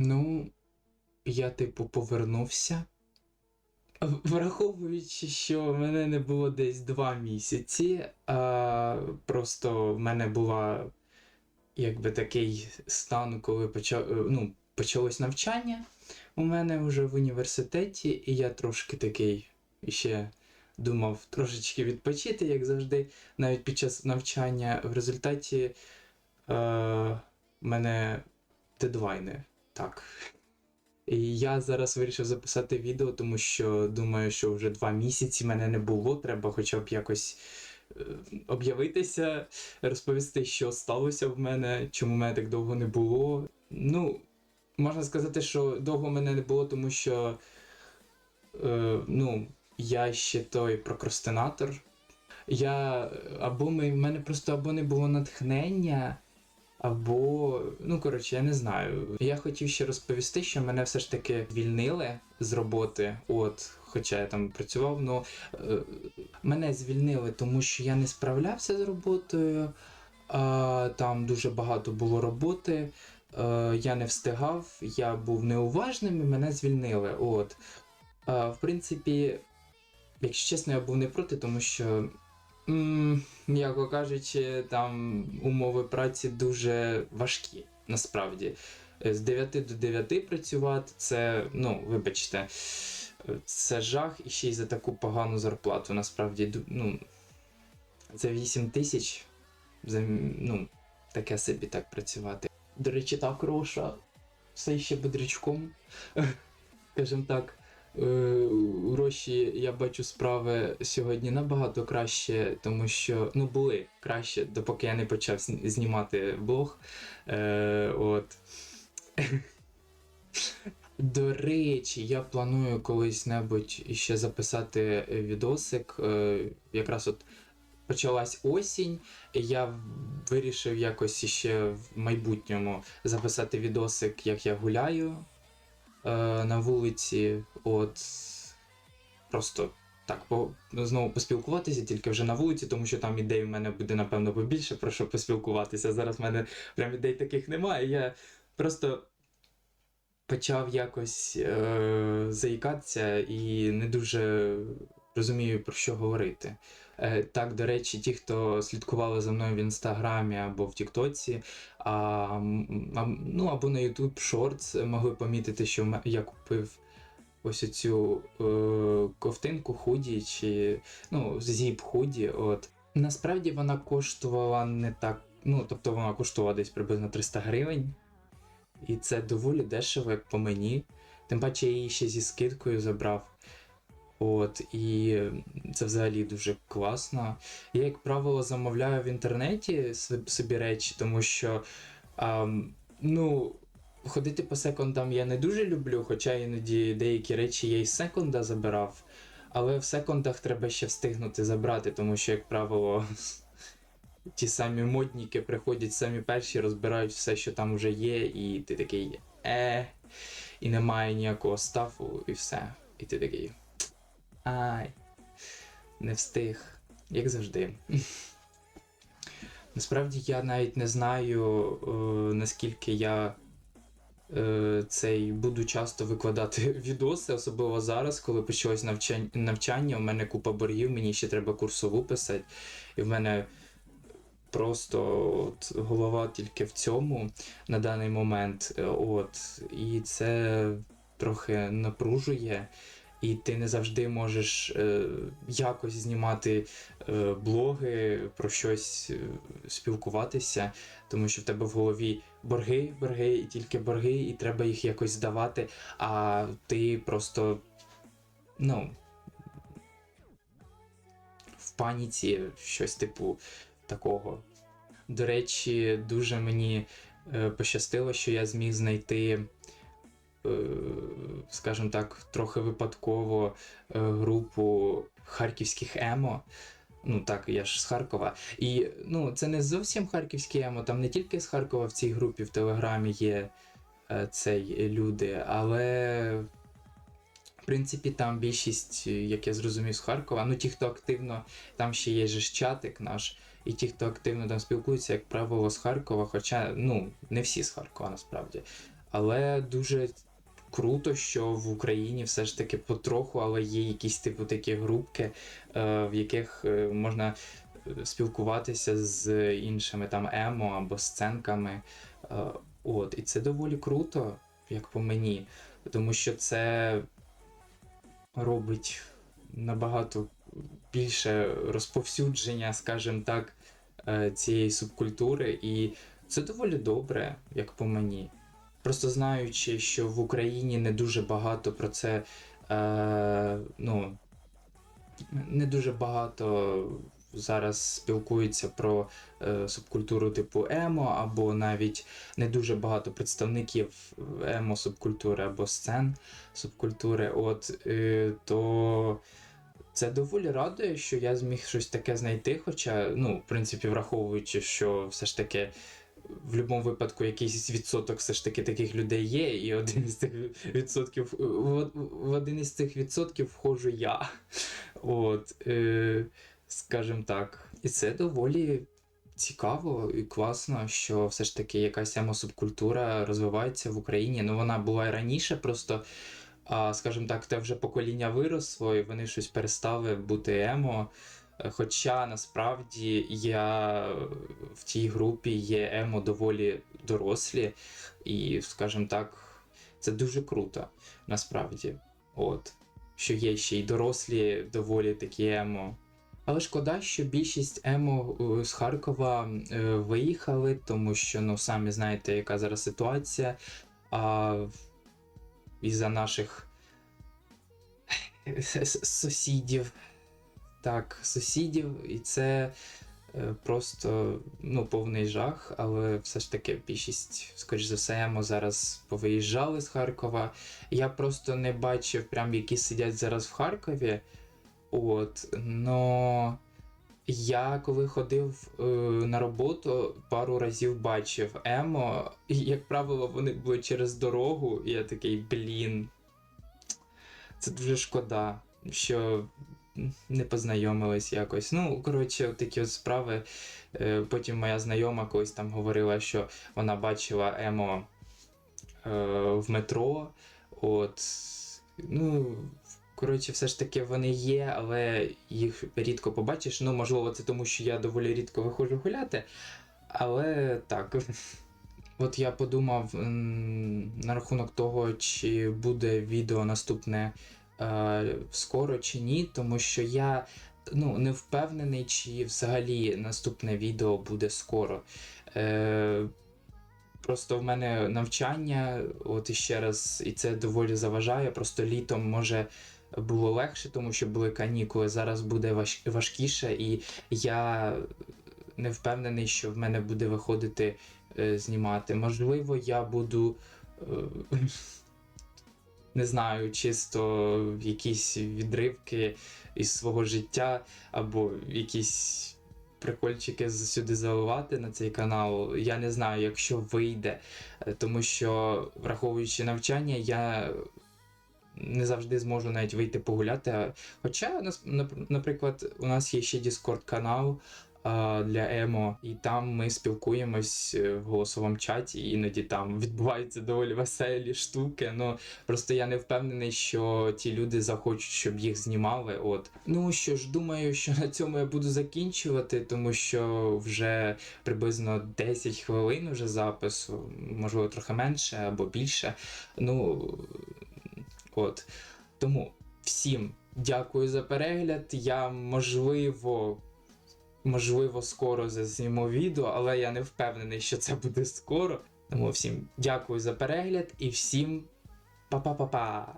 Ну, я, типу, повернувся. Враховуючи, що в мене не було десь два місяці, а просто в мене була якби такий стан, коли почав, ну, почалось навчання у мене вже в університеті, і я трошки такий ще думав трошечки відпочити, як завжди, навіть під час навчання. В результаті е, мене дедлайни. Так. І я зараз вирішив записати відео, тому що думаю, що вже два місяці мене не було. Треба хоча б якось е, об'явитися, розповісти, що сталося в мене, чому мене так довго не було. Ну, можна сказати, що довго мене не було, тому що е, ну, я ще той прокрастинатор. Я або ми, в мене просто або не було натхнення, або, ну коротше, я не знаю. Я хотів ще розповісти, що мене все ж таки звільнили з роботи. От, хоча я там працював, ну е, мене звільнили, тому що я не справлявся з роботою. А, там дуже багато було роботи. Е, я не встигав, я був неуважним і мене звільнили. От. А, в принципі, якщо чесно, я був не проти, тому що М'яко кажучи, там умови праці дуже важкі, насправді. Е, З 9 до 9 працювати це, ну, вибачте, е, це жах і ще й за таку погану зарплату. Насправді, ну, за 8 тисяч, ну, таке собі так працювати. До речі, так, Роша, все ще бодрячком, скажімо так. Е, у Роші я бачу справи сьогодні набагато краще, тому що ну були краще, допоки я не почав знімати блог. Е, от. До речі, я планую колись-небудь ще записати відосик. Е, якраз от почалась осінь, я вирішив якось ще в майбутньому записати відосик, як я гуляю е, на вулиці. От просто так, по, знову поспілкуватися, тільки вже на вулиці, тому що там ідей в мене буде, напевно, побільше про що поспілкуватися. Зараз в мене прям ідей таких немає. Я просто почав якось е, заїкатися і не дуже розумію, про що говорити. Е, так, до речі, ті, хто слідкували за мною в інстаграмі або в Тіктоці, ну або на YouTube Shorts могли помітити, що я купив ось оцю е, ковтинку худі чи ну, зіп худі. От. Насправді вона коштувала не так. Ну, тобто вона коштувала десь приблизно 300 гривень. І це доволі дешево, як по мені. Тим паче я її ще зі скидкою забрав. От, і це взагалі дуже класно. Я, як правило, замовляю в інтернеті собі речі, тому що ам, ну, ходити по секондам я не дуже люблю, хоча іноді деякі речі я із секонда забирав. Але в секондах треба ще встигнути забрати, тому що, як правило, ті самі модніки приходять самі перші, розбирають все, що там вже є, і ти такий е, і немає ніякого стафу, і все. І ти такий. Ай, не встиг, як завжди. Насправді я навіть не знаю, е, наскільки я е, цей буду часто викладати відоси, особливо зараз, коли почалось навчання, навчання. У мене купа боргів, мені ще треба курсову писати, і в мене просто от, голова тільки в цьому на даний момент. Е, От, і це трохи напружує. І ти не завжди можеш е, якось знімати е, блоги, про щось е, спілкуватися, тому що в тебе в голові борги, борги і тільки борги, і треба їх якось здавати, а ти просто ну, в паніці щось типу такого. До речі, дуже мені е, пощастило, що я зміг знайти е, скажімо так, трохи випадково е, групу харківських емо. Ну так, я ж з Харкова. І ну, це не зовсім харківське емо, там не тільки з Харкова в цій групі в Телеграмі є е, цей люди, але в принципі там більшість, як я зрозумів, з Харкова. Ну, ті, хто активно, там ще є же чатик наш, і ті, хто активно там спілкуються, як правило, з Харкова, хоча ну, не всі з Харкова насправді. Але дуже круто, що в Україні все ж таки потроху, але є якісь типу такі групки, е, в яких е, можна е, спілкуватися з іншими там емо або сценками. От, і це доволі круто, як по мені, тому що це робить набагато більше розповсюдження, скажімо так, цієї субкультури, і це доволі добре, як по мені. Просто знаючи, що в Україні не дуже багато про це, е, ну, не дуже багато зараз спілкуються про е, субкультуру типу емо, або навіть не дуже багато представників емо субкультури або сцен субкультури. От е, то це доволі радує, що я зміг щось таке знайти. Хоча, ну, в принципі, враховуючи, що все ж таки. В будь-якому випадку якийсь відсоток все ж таки таких людей є, і один із цих відсотків в, в один із цих відсотків входжу я. От, е, скажімо так. І це доволі цікаво і класно, що все ж таки якась емосубкультура розвивається в Україні. Ну вона була і раніше, просто, а, скажімо так, те вже покоління виросло, і вони щось перестали бути емо. Хоча насправді я в тій групі є емо доволі дорослі, і, скажімо так, це дуже круто насправді. От. Що є ще й дорослі, доволі такі емо. Але шкода, що більшість емо е, з Харкова е, виїхали, тому що, ну, самі знаєте, яка зараз ситуація. А із-за наших сусідів. Так, сусідів, і це е, просто ну, повний жах, але все ж таки більшість, скоріш за все, емо зараз повиїжджали з Харкова. Я просто не бачив, прям які сидять зараз в Харкові. От, но я коли ходив е, на роботу, пару разів бачив емо, і, як правило, вони були через дорогу, і я такий, блін. Це дуже шкода, що не познайомились якось. Ну, коротше, такі от справи. Е, Потім моя знайома колись там говорила, що вона бачила емо е, в метро. От, ну, коротше, все ж таки вони є, але їх рідко побачиш. Ну, можливо, це тому, що я доволі рідко виходжу гуляти. Але так. От я подумав на рахунок того, чи буде відео наступне е, скоро чи ні, тому що я ну, не впевнений, чи взагалі наступне відео буде скоро. Е, просто в мене навчання, от іще раз, і це доволі заважає. Просто літом може було легше, тому що були канікули. Зараз буде важ, важкіше, і я не впевнений, що в мене буде виходити е, знімати. Можливо, я буду. Е, не знаю, чисто якісь відривки із свого життя, або якісь прикольчики сюди заливати на цей канал. Я не знаю, якщо вийде, Е, тому що, враховуючи навчання, я не завжди зможу навіть вийти погуляти. Хоча, наприклад, у нас є ще Discord канал. Для емо, і там ми спілкуємось е, в голосовому чаті, іноді там відбуваються доволі веселі штуки. Ну Просто я не впевнений, що ті люди захочуть, щоб їх знімали. От ну що ж, думаю, що на цьому я буду закінчувати, тому що вже приблизно 10 хвилин уже запису, можливо, трохи менше або більше. Ну от тому всім дякую за перегляд. Я можливо. Можливо, скоро зазніму відео, але я не впевнений, що це буде скоро. Тому всім дякую за перегляд і всім па-па-па-па!